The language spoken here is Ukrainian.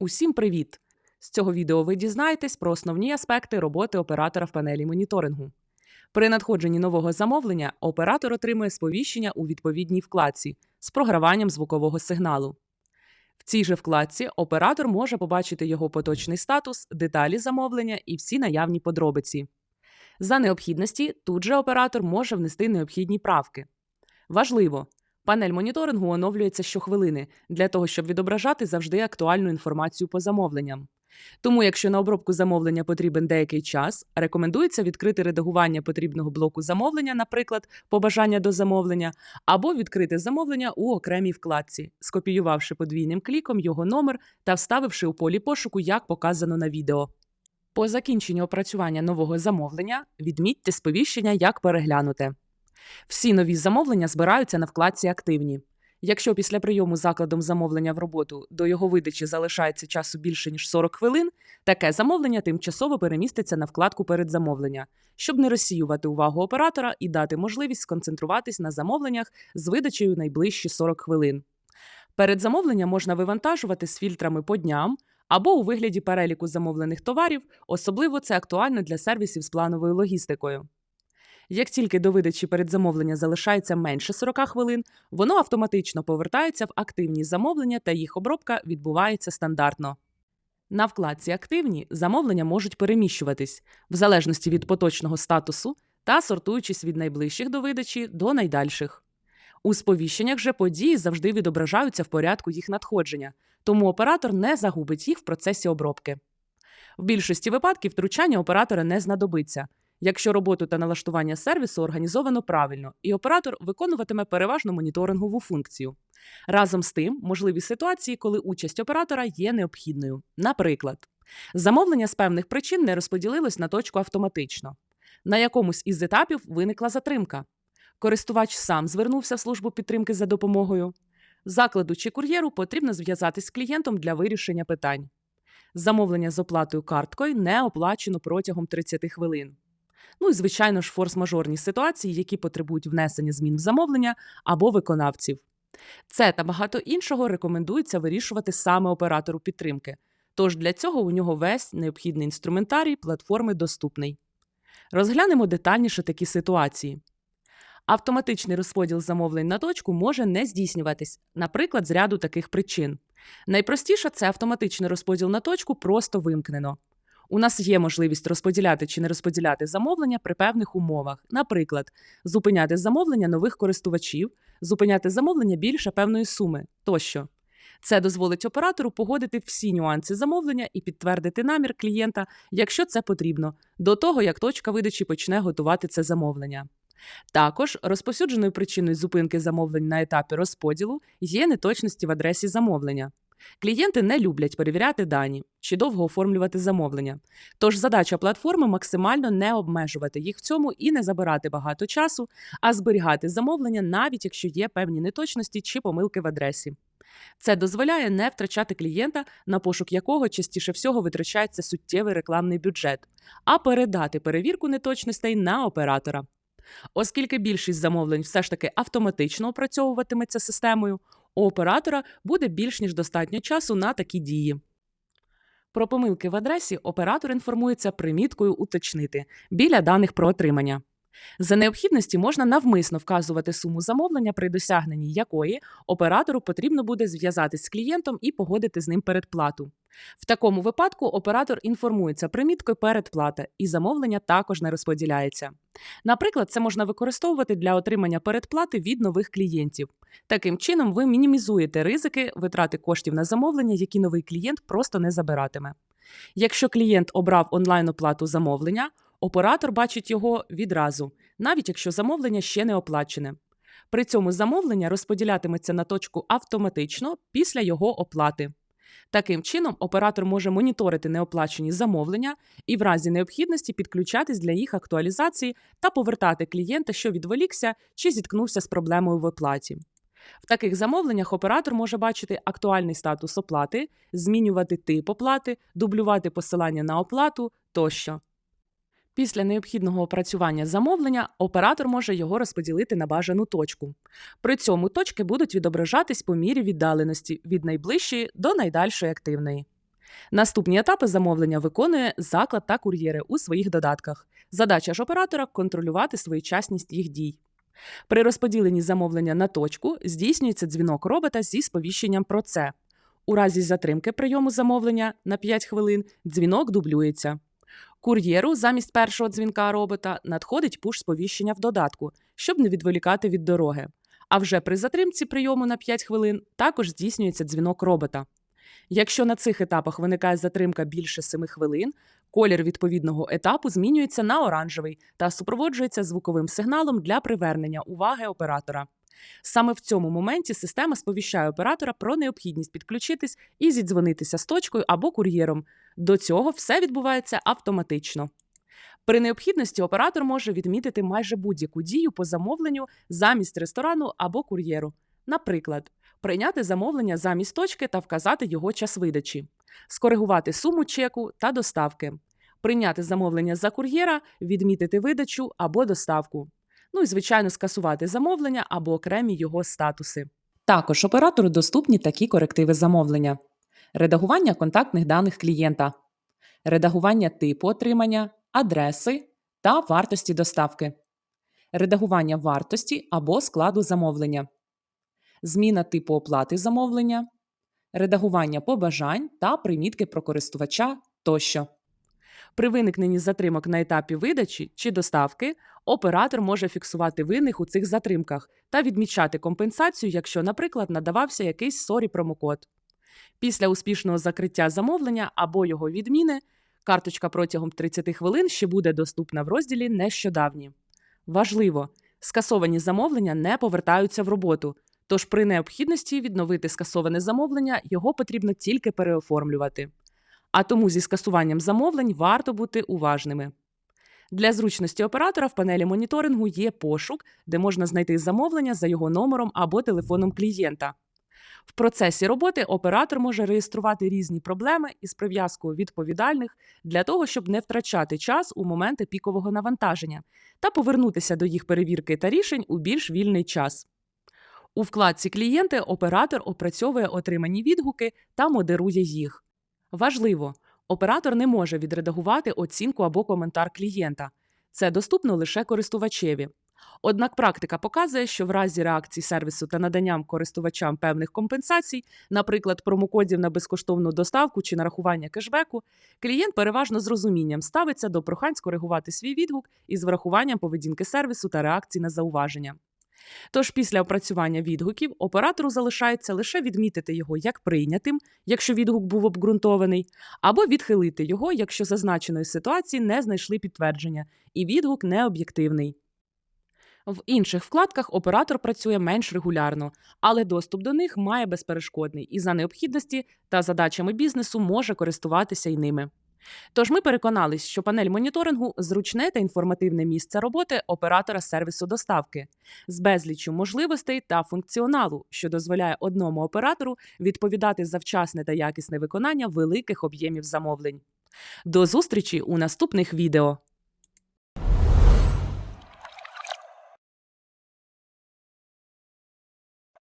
Усім привіт! З цього відео ви дізнаєтесь про основні аспекти роботи оператора в панелі моніторингу. При надходженні нового замовлення оператор отримує сповіщення у відповідній вкладці з програванням звукового сигналу. В цій же вкладці оператор може побачити його поточний статус, деталі замовлення і всі наявні подробиці. За необхідності тут же оператор може внести необхідні правки. Важливо, Панель моніторингу оновлюється щохвилини для того, щоб відображати завжди актуальну інформацію по замовленням. Тому, якщо на обробку замовлення потрібен деякий час, рекомендується відкрити редагування потрібного блоку замовлення, наприклад, побажання до замовлення, або відкрити замовлення у окремій вкладці, скопіювавши подвійним кліком його номер та вставивши у полі пошуку, як показано на відео. По закінченню опрацювання нового замовлення відмітьте сповіщення як переглянуте. Всі нові замовлення збираються на вкладці Активні. Якщо після прийому закладом замовлення в роботу до його видачі залишається часу більше ніж 40 хвилин, таке замовлення тимчасово переміститься на вкладку передзамовлення, щоб не розсіювати увагу оператора і дати можливість сконцентруватись на замовленнях з видачею найближчі 40 хвилин. Передзамовлення можна вивантажувати з фільтрами по дням або у вигляді переліку замовлених товарів, особливо це актуально для сервісів з плановою логістикою. Як тільки до видачі передзамовлення залишається менше 40 хвилин, воно автоматично повертається в активні замовлення та їх обробка відбувається стандартно. На вкладці Активні замовлення можуть переміщуватись в залежності від поточного статусу та сортуючись від найближчих до видачі до найдальших. У сповіщеннях же події завжди відображаються в порядку їх надходження, тому оператор не загубить їх в процесі обробки. В більшості випадків втручання оператора не знадобиться, якщо роботу та налаштування сервісу організовано правильно, і оператор виконуватиме переважно моніторингову функцію. Разом з тим, можливі ситуації, коли участь оператора є необхідною. Наприклад, замовлення з певних причин не розподілилось на точку автоматично. На якомусь із етапів виникла затримка. Користувач сам звернувся в службу підтримки за допомогою. Закладу чи кур'єру потрібно зв'язатись з клієнтом для вирішення питань. Замовлення з оплатою карткою не оплачено протягом 30 хвилин. Ну і, звичайно ж, форс-мажорні ситуації, які потребують внесення змін в замовлення або виконавців. Це та багато іншого рекомендується вирішувати саме оператору підтримки. Тож для цього у нього весь необхідний інструментарій платформи доступний. Розглянемо детальніше такі ситуації. Автоматичний розподіл замовлень на точку може не здійснюватись, наприклад, з ряду таких причин. Найпростіше це автоматичний розподіл на точку просто вимкнено. У нас є можливість розподіляти чи не розподіляти замовлення при певних умовах, наприклад, зупиняти замовлення нових користувачів, зупиняти замовлення більше певної суми тощо. Це дозволить оператору погодити всі нюанси замовлення і підтвердити намір клієнта, якщо це потрібно, до того як точка видачі почне готувати це замовлення. Також розповсюдженою причиною зупинки замовлень на етапі розподілу є неточності в адресі замовлення. Клієнти не люблять перевіряти дані чи довго оформлювати замовлення. Тож задача платформи максимально не обмежувати їх в цьому і не забирати багато часу, а зберігати замовлення, навіть якщо є певні неточності чи помилки в адресі. Це дозволяє не втрачати клієнта, на пошук якого частіше всього витрачається суттєвий рекламний бюджет, а передати перевірку неточностей на оператора. Оскільки більшість замовлень все ж таки автоматично опрацьовуватиметься системою, у оператора буде більш ніж достатньо часу на такі дії. Про помилки в адресі оператор інформується приміткою уточнити біля даних про отримання. За необхідності можна навмисно вказувати суму замовлення, при досягненні якої оператору потрібно буде зв'язатись з клієнтом і погодити з ним передплату. В такому випадку оператор інформується приміткою передплата, і замовлення також не розподіляється. Наприклад, це можна використовувати для отримання передплати від нових клієнтів. Таким чином, ви мінімізуєте ризики витрати коштів на замовлення, які новий клієнт просто не забиратиме. Якщо клієнт обрав онлайн-оплату замовлення, оператор бачить його відразу, навіть якщо замовлення ще не оплачене. При цьому замовлення розподілятиметься на точку автоматично після його оплати. Таким чином, оператор може моніторити неоплачені замовлення і в разі необхідності підключатись для їх актуалізації та повертати клієнта, що відволікся чи зіткнувся з проблемою в оплаті. В таких замовленнях оператор може бачити актуальний статус оплати, змінювати тип оплати, дублювати посилання на оплату тощо. Після необхідного опрацювання замовлення оператор може його розподілити на бажану точку. При цьому точки будуть відображатись по мірі віддаленості від найближчої до найдальшої активної. Наступні етапи замовлення виконує заклад та кур'єри у своїх додатках. Задача ж оператора контролювати своєчасність їх дій. При розподіленні замовлення на точку здійснюється дзвінок робота зі сповіщенням про це. У разі затримки прийому замовлення на 5 хвилин дзвінок дублюється. Кур'єру замість першого дзвінка робота надходить пуш-сповіщення в додатку, щоб не відволікати від дороги. А вже при затримці прийому на 5 хвилин також здійснюється дзвінок робота. Якщо на цих етапах виникає затримка більше 7 хвилин, колір відповідного етапу змінюється на оранжевий та супроводжується звуковим сигналом для привернення уваги оператора. Саме в цьому моменті система сповіщає оператора про необхідність підключитись і зідзвонитися з точкою або кур'єром. До цього все відбувається автоматично. При необхідності оператор може відмітити майже будь-яку дію по замовленню замість ресторану або кур'єру. Наприклад, прийняти замовлення замість точки та вказати його час видачі, скоригувати суму чеку та доставки, прийняти замовлення за кур'єра, відмітити видачу або доставку. Ну і, звичайно, скасувати замовлення або окремі його статуси. Також оператору доступні такі корективи замовлення: редагування контактних даних клієнта, редагування типу отримання, адреси та вартості доставки, редагування вартості або складу замовлення, зміна типу оплати замовлення, редагування побажань та примітки про користувача тощо. При виникненні затримок на етапі видачі чи доставки оператор може фіксувати винних у цих затримках та відмічати компенсацію, якщо, наприклад, надавався якийсь сорі промокод. Після успішного закриття замовлення або його відміни карточка протягом 30 хвилин ще буде доступна в розділі Нещодавні. Важливо, скасовані замовлення не повертаються в роботу, тож при необхідності відновити скасоване замовлення його потрібно тільки переоформлювати. А тому зі скасуванням замовлень варто бути уважними. Для зручності оператора в панелі моніторингу є пошук, де можна знайти замовлення за його номером або телефоном клієнта. В процесі роботи оператор може реєструвати різні проблеми із прив'язкою відповідальних для того, щоб не втрачати час у моменти пікового навантаження та повернутися до їх перевірки та рішень у більш вільний час. У вкладці Клієнти оператор опрацьовує отримані відгуки та модерує їх. Важливо, оператор не може відредагувати оцінку або коментар клієнта. Це доступно лише користувачеві. Однак практика показує, що в разі реакції сервісу та наданням користувачам певних компенсацій, наприклад, промокодів на безкоштовну доставку чи нарахування кешбеку, клієнт переважно з розумінням ставиться до прохань скоригувати свій відгук із врахуванням поведінки сервісу та реакцій на зауваження. Тож після опрацювання відгуків оператору залишається лише відмітити його як прийнятим, якщо відгук був обґрунтований, або відхилити його, якщо зазначеної ситуації не знайшли підтвердження, і відгук не об'єктивний. В інших вкладках оператор працює менш регулярно, але доступ до них має безперешкодний і за необхідності та задачами бізнесу може користуватися й ними. Тож ми переконались, що панель моніторингу зручне та інформативне місце роботи оператора сервісу доставки з безліччю можливостей та функціоналу, що дозволяє одному оператору відповідати за вчасне та якісне виконання великих об'ємів замовлень. До зустрічі у наступних відео!